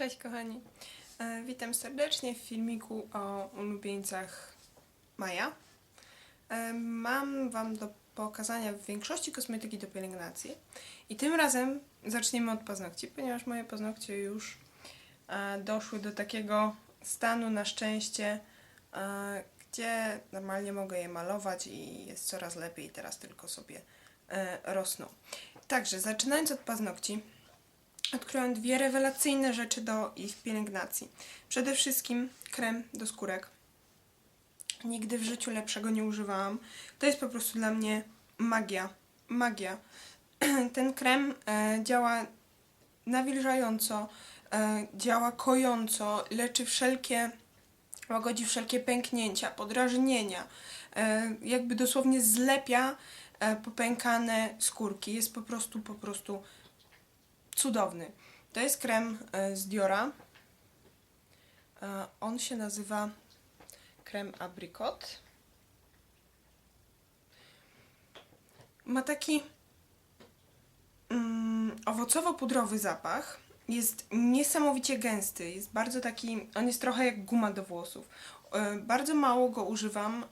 Cześć kochani. E, witam serdecznie w filmiku o ulubieńcach Maja. E, mam Wam do pokazania w większości kosmetyki do pielęgnacji. I tym razem zaczniemy od paznokci, ponieważ moje paznokcie już e, doszły do takiego stanu na szczęście, gdzie normalnie mogę je malować i jest coraz lepiej. Teraz tylko sobie rosną. Także zaczynając od paznokci, odkryłam dwie rewelacyjne rzeczy do ich pielęgnacji. Przede wszystkim krem do skórek. Nigdy w życiu lepszego nie używałam. To jest po prostu dla mnie magia. Magia. Ten krem e, działa nawilżająco, e, działa kojąco, leczy wszelkie, łagodzi wszelkie pęknięcia, podrażnienia. E, jakby dosłownie zlepia popękane skórki. Jest po prostu, po prostu cudowny. To jest krem e, z Diora. E, On się nazywa krem apricot. Ma taki mm, owocowo-pudrowy zapach. Jest niesamowicie gęsty. Jest bardzo taki. On jest trochę jak guma do włosów. E, Bardzo mało go używam,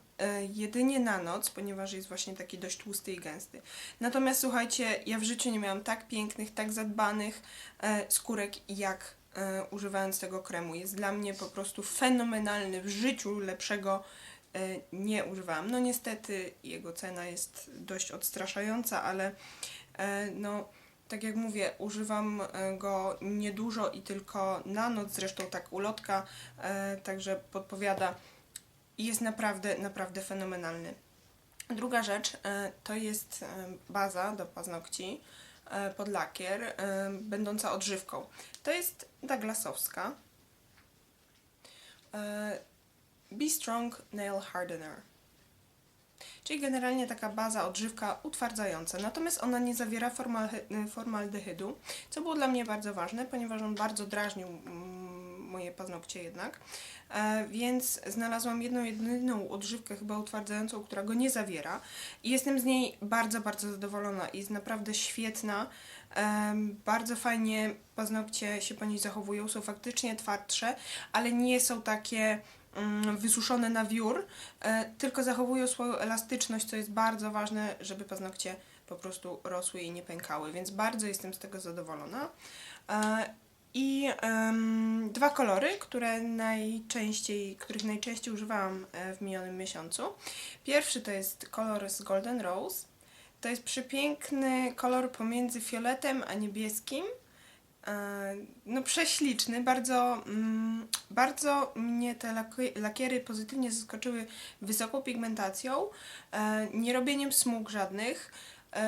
jedynie na noc, ponieważ jest właśnie taki dość tłusty i gęsty. Natomiast słuchajcie, ja w życiu nie miałam tak pięknych, tak zadbanych e, skórek, jak e, używając tego kremu. Jest dla mnie po prostu fenomenalny. W życiu lepszego e, nie używałam. No niestety jego cena jest dość odstraszająca, ale e, no tak jak mówię, używam e, go niedużo i tylko na noc, zresztą tak ulotka, e, także podpowiada. I Jest naprawdę, naprawdę fenomenalny. Druga rzecz e, to jest e, baza do paznokci e, pod lakier, będąca odżywką. To jest Douglasowska. Be Strong Nail Hardener. Czyli generalnie taka baza odżywka utwardzająca. Natomiast ona nie zawiera formaldehydu, co było dla mnie bardzo ważne, ponieważ on bardzo drażnił mm, moje paznokcie jednak. E, więc znalazłam jedną, jedyną odżywkę chyba utwardzającą, która go nie zawiera. I jestem z niej bardzo, bardzo zadowolona. Jest naprawdę świetna. Em, bardzo fajnie paznokcie się po niej zachowują. Są faktycznie twardsze, ale nie są takie mm, wysuszone na wiór, e, tylko zachowują swoją elastyczność, co jest bardzo ważne, żeby paznokcie po prostu rosły i nie pękały, więc bardzo jestem z tego zadowolona. I em, dwa kolory, które najczęściej, których najczęściej używałam e, w minionym miesiącu. Pierwszy to jest kolor z Golden Rose. To jest przepiękny kolor pomiędzy fioletem a niebieskim. E, No prześliczny, bardzo, mm, bardzo mnie te laki- lakiery pozytywnie zaskoczyły wysoką pigmentacją, e, nie robieniem smug żadnych,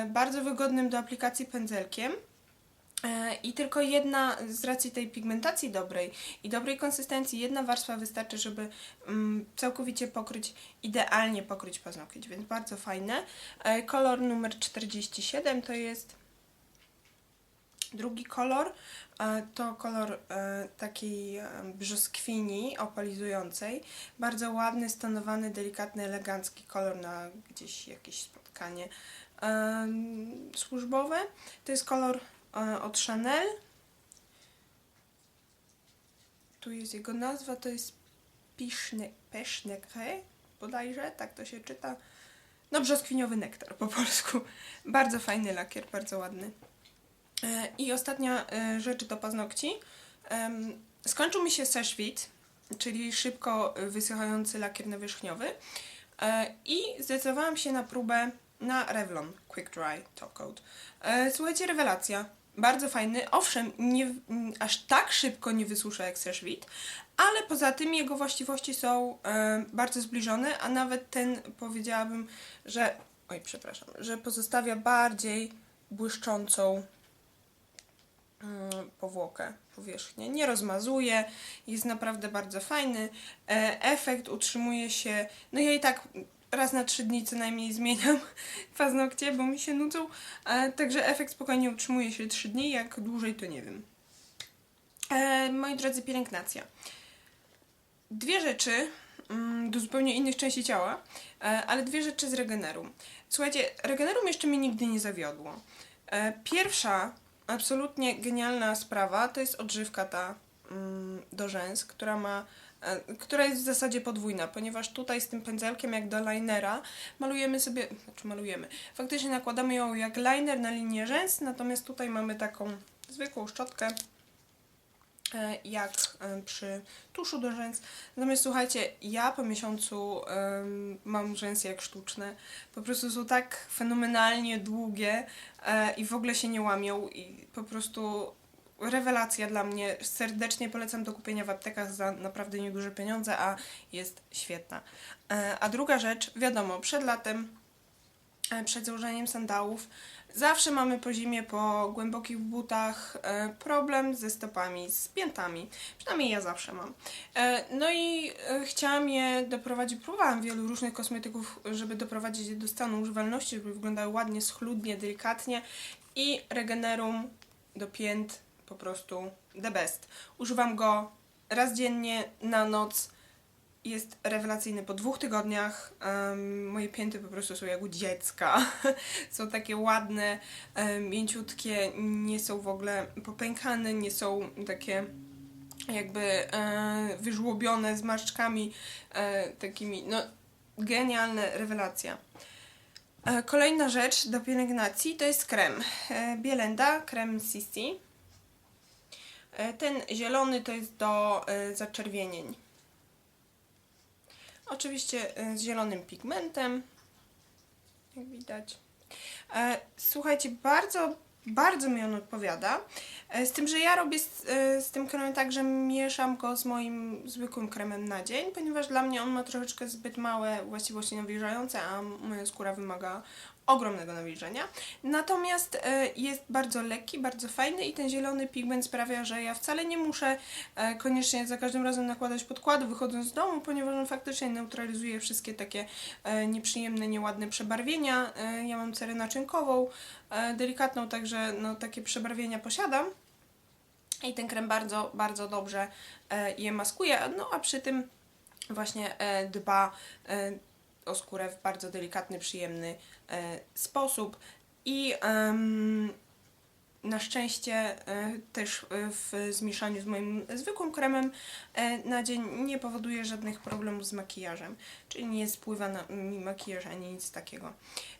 bardzo wygodnym do aplikacji pędzelkiem. E, I tylko jedna, z racji tej pigmentacji dobrej i dobrej konsystencji, jedna warstwa wystarczy, żeby mm, całkowicie pokryć, idealnie pokryć paznokieć, więc bardzo fajne. E, kolor numer 47 to jest drugi kolor. E, to kolor takiej brzoskwini opalizującej. Bardzo ładny, stonowany, delikatny, elegancki kolor na gdzieś jakieś spotkanie służbowe. To jest kolor od Chanel. Tu jest jego nazwa, to jest Pichne, Pechnekre, bodajże, tak to się czyta. No, brzoskwiniowy nektar po polsku. Bardzo fajny lakier, bardzo ładny. E, I ostatnia e, rzecz do paznokci. Skończył mi się Seshwit, czyli szybko wysychający lakier nawierzchniowy. E, I zdecydowałam się na próbę na Revlon Quick Dry Top Coat. E, Słuchajcie, rewelacja. Bardzo fajny. Owszem, nie, aż tak szybko nie wysusza jak Seshwit, ale poza tym jego właściwości są e, bardzo zbliżone, a nawet ten powiedziałabym, że. Oj, przepraszam, że pozostawia bardziej błyszczącą mm, powłokę, powierzchnię. Nie rozmazuje, jest naprawdę bardzo fajny. E, efekt utrzymuje się, no ja i tak raz na trzy dni co najmniej zmieniam paznokcie, bo mi się nudzą, e, także efekt spokojnie utrzymuje się trzy dni, jak dłużej to nie wiem. E, moi drodzy, pielęgnacja. Dwie rzeczy mm, do zupełnie innych części ciała, e, ale dwie rzeczy z Regenerum. Słuchajcie, Regenerum jeszcze mnie nigdy nie zawiodło. E, Pierwsza absolutnie genialna sprawa to jest odżywka ta mm, do rzęs, która ma która jest w zasadzie podwójna, ponieważ tutaj z tym pędzelkiem jak do linera malujemy sobie, znaczy malujemy, faktycznie nakładamy ją jak liner na linię rzęs, natomiast tutaj mamy taką zwykłą szczotkę e, jak e, przy tuszu do rzęs. Natomiast słuchajcie, ja po miesiącu em, mam rzęsy jak sztuczne. Po prostu są tak fenomenalnie długie e, i w ogóle się nie łamią i po prostu rewelacja dla mnie. Serdecznie polecam do kupienia w aptekach za naprawdę nieduże pieniądze, a jest świetna. E, a druga rzecz, wiadomo, przed latem e, przed założeniem sandałów. Zawsze mamy po zimie, po głębokich butach e, problem ze stopami, z piętami. Przynajmniej ja zawsze mam. No i chciałam je doprowadzić, próbowałam wielu różnych kosmetyków, żeby doprowadzić je do stanu używalności, żeby wyglądały ładnie, schludnie, delikatnie i Regenerum do pięt po prostu the best. Używam go raz dziennie na noc jest rewelacyjny po dwóch tygodniach. em, moje pięty po prostu są jak u dziecka. są takie ładne, em, mięciutkie, nie są w ogóle popękane, nie są takie jakby e, wyżłobione z marszczkami e, takimi, no genialne, rewelacja. E, kolejna rzecz do pielęgnacji to jest krem. E, Bielenda, krem Sisi. E, ten zielony to jest do e, zaczerwienień. Oczywiście e, z zielonym pigmentem, jak widać. Słuchajcie, bardzo, bardzo mi on odpowiada. Z tym, że ja robię z, z tym kremem tak, że mieszam go z moim zwykłym kremem na dzień, ponieważ dla mnie on ma troszeczkę zbyt małe właściwości nawilżające, a moja skóra wymaga ogromnego nawilżenia. Natomiast e, jest bardzo lekki, bardzo fajny i ten zielony pigment sprawia, że ja wcale nie muszę e, koniecznie za każdym razem nakładać podkładu wychodząc z domu, ponieważ on faktycznie neutralizuje wszystkie takie e, nieprzyjemne, nieładne przebarwienia. Ja mam cerę naczynkową, delikatną, także no, takie przebarwienia posiadam. I ten krem bardzo, bardzo dobrze je maskuje, no a przy tym właśnie dba o skórę w bardzo delikatny, przyjemny sposób. I na szczęście e, też e, w zmieszaniu z moim zwykłym kremem e, na dzień nie powoduje żadnych problemów z makijażem, czyli nie spływa na mi makijaż ani nic takiego.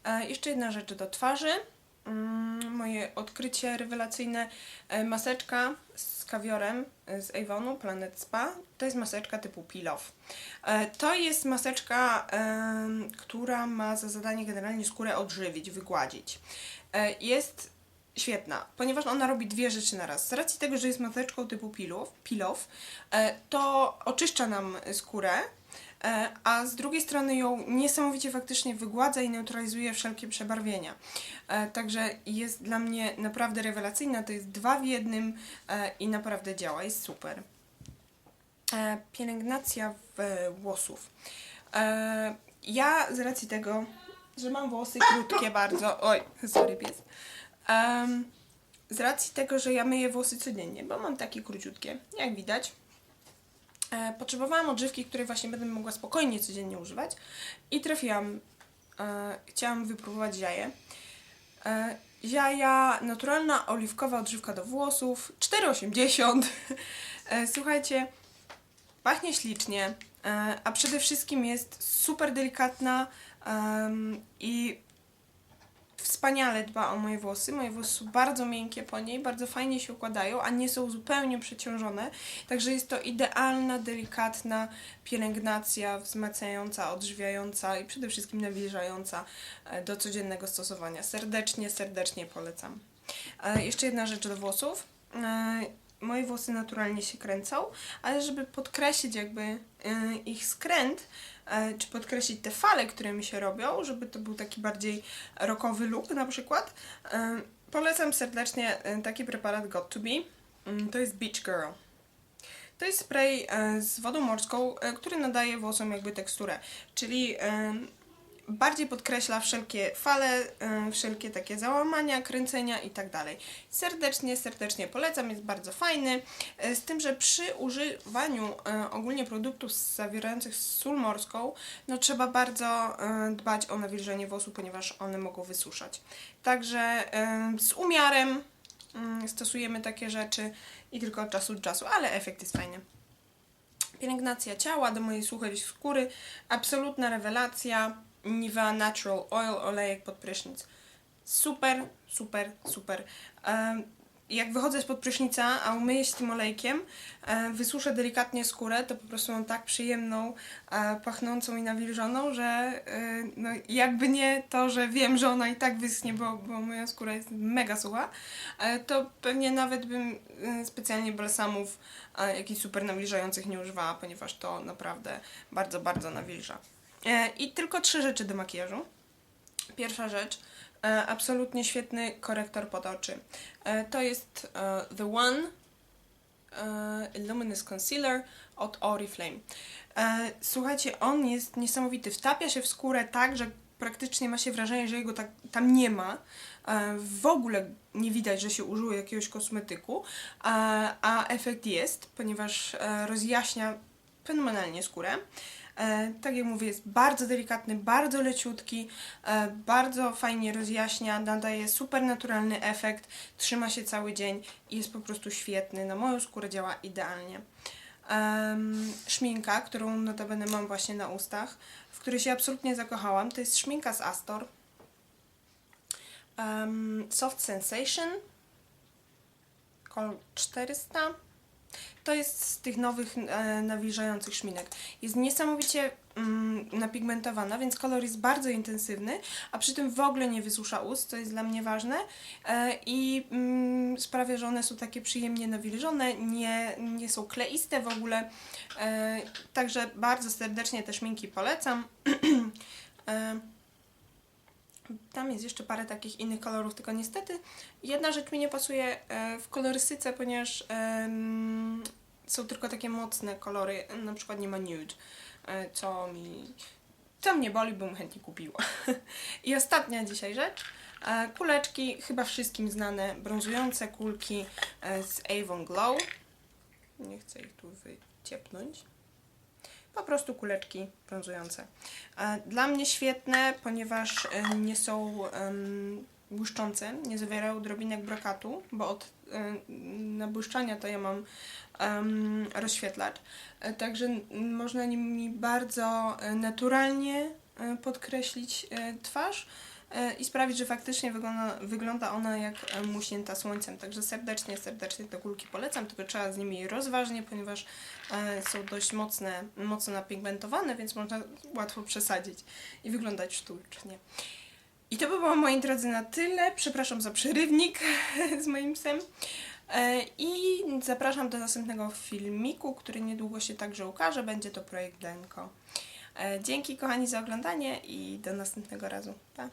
E, Jeszcze jedna rzecz do twarzy. Mm, Moje odkrycie rewelacyjne e, maseczka z kawiorem e, z Avonu Planet Spa. To jest maseczka typu off. E, To jest maseczka, która ma za zadanie generalnie skórę odżywić, wygładzić. E, Jest świetna, ponieważ ona robi dwie rzeczy na raz. Z racji tego, że jest maseczką typu off e, to oczyszcza nam skórę, a z drugiej strony ją niesamowicie faktycznie wygładza i neutralizuje wszelkie przebarwienia. E, Także jest dla mnie naprawdę rewelacyjna. To jest dwa w jednym e, i naprawdę działa, jest super. E, Pielęgnacja włosów. E, Ja z racji tego, że mam włosy krótkie bardzo. Oj, sorry pies. Z racji tego, że ja myję włosy codziennie, bo mam takie króciutkie, jak widać. E, potrzebowałam odżywki, której właśnie będę mogła spokojnie codziennie używać i trafiłam, e, chciałam wypróbować jaje. E, jaja, naturalna oliwkowa odżywka do włosów, 4,80. E, słuchajcie, pachnie ślicznie, e, a przede wszystkim jest super delikatna i wspaniale dba o moje włosy. Moje włosy są bardzo miękkie po niej, bardzo fajnie się układają, a nie są zupełnie przeciążone. Także jest to idealna, delikatna pielęgnacja, wzmacniająca, odżywiająca i przede wszystkim nawilżająca e, do codziennego stosowania. Serdecznie, serdecznie polecam. E, Jeszcze jedna rzecz do włosów. E, Moje włosy naturalnie się kręcą, ale żeby podkreślić jakby ich skręt, czy podkreślić te fale, które mi się robią, żeby to był taki bardziej rockowy look na przykład, e, polecam serdecznie e, taki preparat Got To Be. Mm, To jest Beach Girl. To jest spray e, z wodą morską, e, który nadaje włosom jakby teksturę, czyli e, bardziej podkreśla wszelkie fale, wszelkie takie załamania, kręcenia i tak. Serdecznie, serdecznie polecam, jest bardzo fajny, e, z tym, że przy używaniu e, ogólnie produktów zawierających sól morską, no trzeba bardzo e, dbać o nawilżenie włosów, ponieważ one mogą wysuszać. Także z umiarem mm, stosujemy takie rzeczy i tylko od czasu do czasu, ale efekt jest fajny. Pielęgnacja ciała do mojej suchej skóry. Absolutna rewelacja. Nivea Natural Oil, olejek pod prysznic. Super, super, super. Jak wychodzę spod prysznica, a umyję się tym olejkiem, wysuszę delikatnie skórę, to po prostu mam tak przyjemną, e, pachnącą i nawilżoną, że e, no, jakby nie to, że wiem, że ona i tak wyschnie, bo, bo moja skóra jest mega sucha, e, to pewnie nawet bym specjalnie balsamów jakichś super nawilżających nie używała, ponieważ to naprawdę bardzo, bardzo nawilża. E, I tylko trzy rzeczy do makijażu. Pierwsza rzecz, e, absolutnie świetny korektor pod oczy. E, to jest The One Luminous Concealer od Oriflame. Słuchajcie, on jest niesamowity. Wtapia się w skórę tak, że praktycznie ma się wrażenie, że jego tak, tam nie ma. W ogóle nie widać, że się użyło jakiegoś kosmetyku, a, a efekt jest, ponieważ rozjaśnia fenomenalnie skórę. E, tak jak mówię, jest bardzo delikatny, bardzo leciutki, e, bardzo fajnie rozjaśnia, nadaje super naturalny efekt, trzyma się cały dzień i jest po prostu świetny. Na moją skórę działa idealnie. Szminka, którą notabene mam właśnie na ustach, w której się absolutnie zakochałam, to jest szminka z Astor. Soft Sensation. Kol 400. To jest z tych nowych e, nawilżających szminek. Jest niesamowicie mm, napigmentowana, więc kolor jest bardzo intensywny, a przy tym w ogóle nie wysusza ust, co jest dla mnie ważne e, i mm, sprawia, że one są takie przyjemnie nawilżone, nie, nie są kleiste w ogóle. E, także bardzo serdecznie te szminki polecam. e, tam jest jeszcze parę takich innych kolorów, tylko niestety jedna rzecz mi nie pasuje e, w kolorystyce, ponieważ są tylko takie mocne kolory, na przykład nie ma nude, e, co mi co mnie boli, bym chętnie kupiła. I ostatnia dzisiaj rzecz. E, kuleczki, chyba wszystkim znane, brązujące kulki z Avon Glow. Nie chcę ich tu wyciepnąć po prostu kuleczki brązujące. Dla mnie świetne, ponieważ e, nie są błyszczące, nie zawierają drobinek brokatu, bo od e, nabłyszczania to ja mam rozświetlacz. E, Także można nimi bardzo naturalnie podkreślić twarz i sprawić, że faktycznie wygląda, wygląda ona jak e, muśnięta słońcem. Także serdecznie, serdecznie te kulki polecam, tylko trzeba z nimi rozważnie, ponieważ e, są dość mocne, mocno napigmentowane, więc można łatwo przesadzić i wyglądać sztucznie. I to by było, moi drodzy, na tyle. Przepraszam za przerywnik z moim psem. E, I zapraszam do następnego filmiku, który niedługo się także ukaże. Będzie to projekt Denko. E, Dzięki kochani za oglądanie i do następnego razu. Pa!